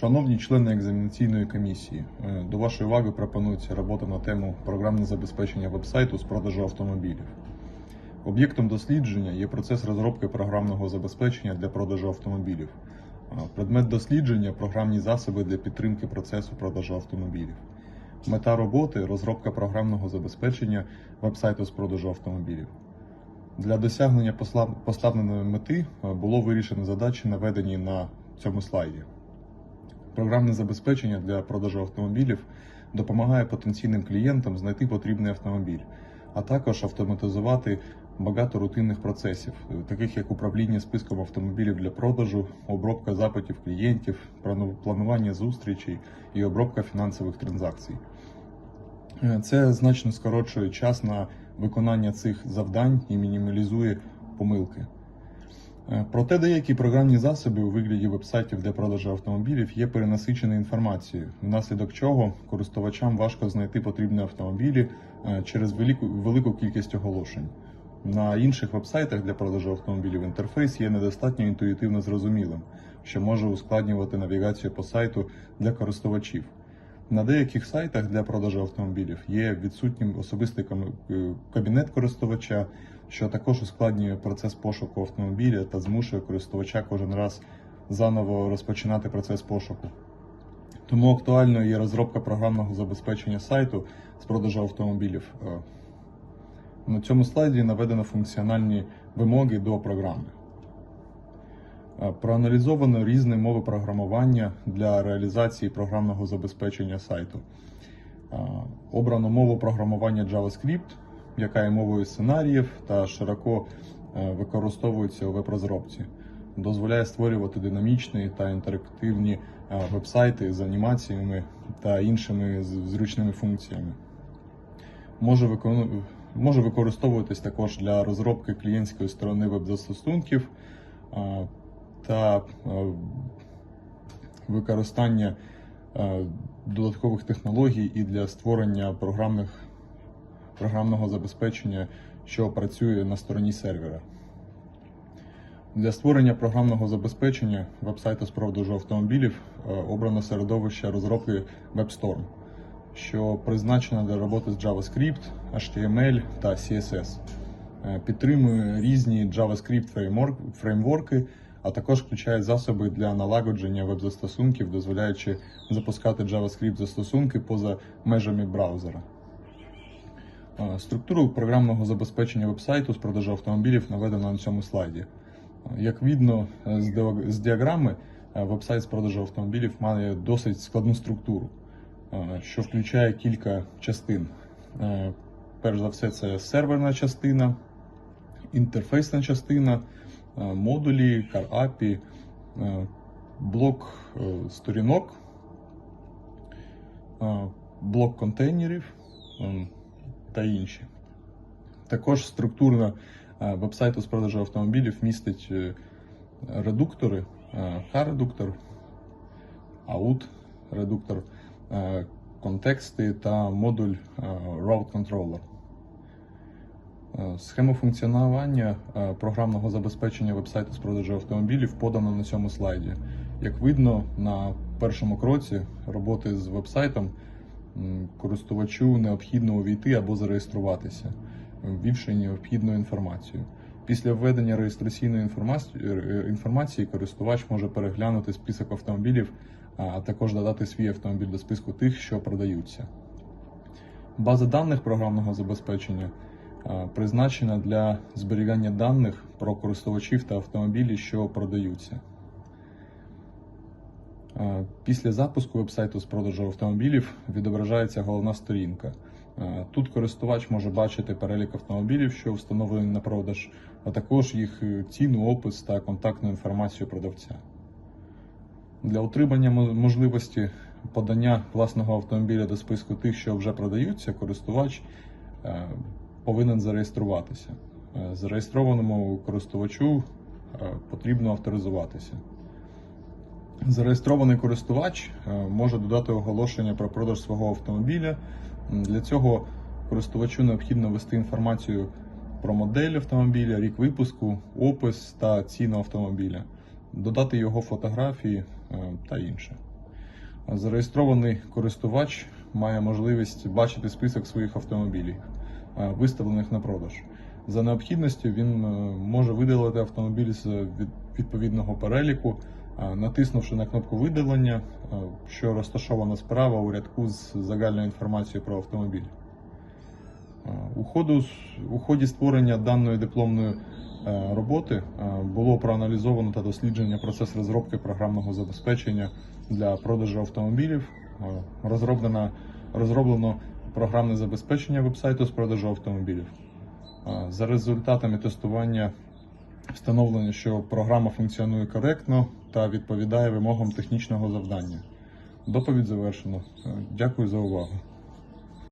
Шановні члени екзаменаційної комісії, е, до вашої уваги пропонується робота на тему програмне забезпечення вебсайту з продажу автомобілів. Об'єктом дослідження є процес розробки програмного забезпечення для продажу автомобілів. Е, Предмет дослідження програмні засоби для підтримки процесу продажу автомобілів. Мета роботи розробка програмного забезпечення вебсайту з продажу автомобілів. Для досягнення поставленої мети е, було вирішено задачі, наведені на цьому слайді. Програмне забезпечення для продажу автомобілів допомагає потенційним клієнтам знайти потрібний автомобіль, а також автоматизувати багато рутинних процесів, таких як управління списком автомобілів для продажу, обробка запитів клієнтів, планування зустрічей і обробка фінансових транзакцій. Е, Це значно скорочує час на виконання цих завдань і мінімалізує помилки. Е, Проте деякі програмні засоби у вигляді вебсайтів для продажу автомобілів є перенасичені інформацією, внаслідок чого користувачам важко знайти потрібні автомобілі е, через велику, велику кількість оголошень. На інших вебсайтах для продажу автомобілів інтерфейс є недостатньо інтуїтивно зрозумілим, що може ускладнювати навігацію по сайту для користувачів. На деяких сайтах для продажу автомобілів є відсутнім особистий е, кабінет користувача, що також ускладнює процес пошуку автомобіля та змушує користувача кожен раз заново розпочинати процес пошуку. Тому актуальною є розробка програмного забезпечення сайту з продажу автомобілів. Е, На цьому слайді наведено функціональні вимоги до програми. Проаналізовано різні мови програмування для реалізації програмного забезпечення сайту. Обрано мову програмування JavaScript, яка є мовою сценаріїв та широко е, використовується у веб-розробці. Дозволяє створювати динамічні та інтерактивні е, веб-сайти з анімаціями та іншими зручними функціями. Може, викону- може використовуватись також для розробки клієнтської сторони веб-застосунків та е, використання е, додаткових технологій і для створення програмних, програмного забезпечення, що працює на стороні сервера. Для створення програмного забезпечення вебсайту з продажу автомобілів е, обрано середовище розробки WebStorm, що призначено для роботи з JavaScript, HTML та CSS. Підтримує різні JavaScript фреймворк- фреймворки, а також включає засоби для налагодження веб-застосунків, дозволяючи запускати JavaScript застосунки поза межами браузера. Структуру програмного забезпечення вебсайту з продажу автомобілів наведено на цьому слайді. Як видно е, з діаграми, е, вебсайт з продажу автомобілів має досить складну структуру, що включає кілька частин. Е, Перш за все, це серверна частина, інтерфейсна частина, модулі, CarAPI, е, блок е, сторінок, е, блок контейнерів е, та інші. Також структурна е, вебсайту з продажу автомобілів містить е, редуктори, е, H-редуктор, out-редуктор, е, контексти та модуль е, Route Controller. Е, Схему функціонування е, програмного забезпечення вебсайту з продажу автомобілів подано на цьому слайді. Як видно, на першому кроці роботи з вебсайтом користувачу необхідно увійти або зареєструватися, ввівши необхідну інформацію. Після введення реєстраційної інформації, користувач може переглянути список автомобілів, а також додати свій автомобіль до списку тих, що продаються. База даних програмного забезпечення призначена для зберігання даних про користувачів та автомобілі, що продаються. Е, Після запуску вебсайту з продажу автомобілів відображається головна сторінка. Е, Тут користувач може бачити перелік автомобілів, що встановлені на продаж, а також їх е, ціну, опис та контактну інформацію продавця. Для отримання можливості подання власного автомобіля до списку тих, що вже продаються, користувач е, повинен зареєструватися. Е, Зареєстрованому користувачу е, потрібно авторизуватися. Зареєстрований користувач е, може додати оголошення про продаж свого автомобіля. Для цього користувачу необхідно ввести інформацію про модель автомобіля, рік випуску, опис та ціну автомобіля, додати його фотографії та інше. Зареєстрований користувач має можливість бачити список своїх автомобілів, виставлених на продаж. За необхідністю він е, може видалити автомобіль з відповідного переліку, е, натиснувши на кнопку видалення, е, що розташована справа у рядку з загальною інформацією про автомобіль. Е, У, ходу, у ході створення даної дипломної е, роботи е, було проаналізовано та дослідження процес розробки програмного забезпечення для продажу автомобілів. Е, Розроблено, розроблено програмне забезпечення вебсайту з продажу автомобілів. За результатами тестування встановлено, що програма функціонує коректно та відповідає вимогам технічного завдання. Доповідь завершено. Дякую за увагу.